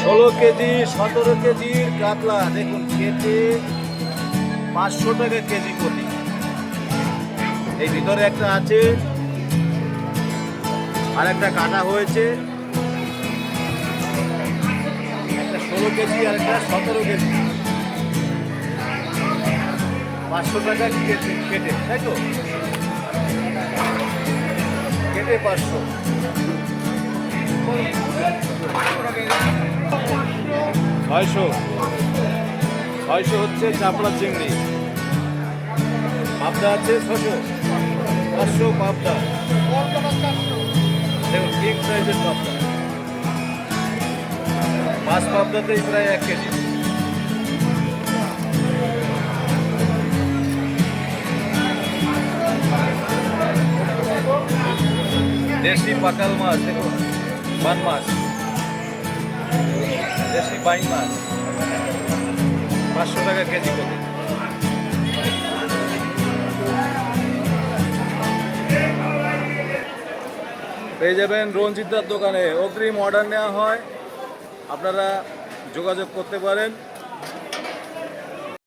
ষোলো কেজি, সতেরো কেজির কাতলা, দেখুন কেটে পাঁচশো টাকা কেজি প্রতি। এই ভিতরে একটা আছে, আর একটা কাটা হয়েছে। একটা ষোলো কেজি, আর একটা সতেরো কেজি। পাঁচশো টাকা কেটে কেটে, তাই তো? কেটে পাঁচশো। ছয়শো। ছয়শো হচ্ছে চাপড়া চিংড়ি। পাবদা আছে ছশো পাঁচশো পাবদা। দেখুন কিং সাইজের পাবদা। পাঁচ পাবদাতেই প্রায় এক কেজি। দেশি পাকাল মাছ, দেখুন বান মাছ দেশি বাই মাছ। পাঁচশো টাকা কেজি করে। পেয়ে যাবেন রঞ্জিতদার দোকানে। অগ্রিম অর্ডার নেওয়া হয়। আপনারা যোগাযোগ করতে পারেন।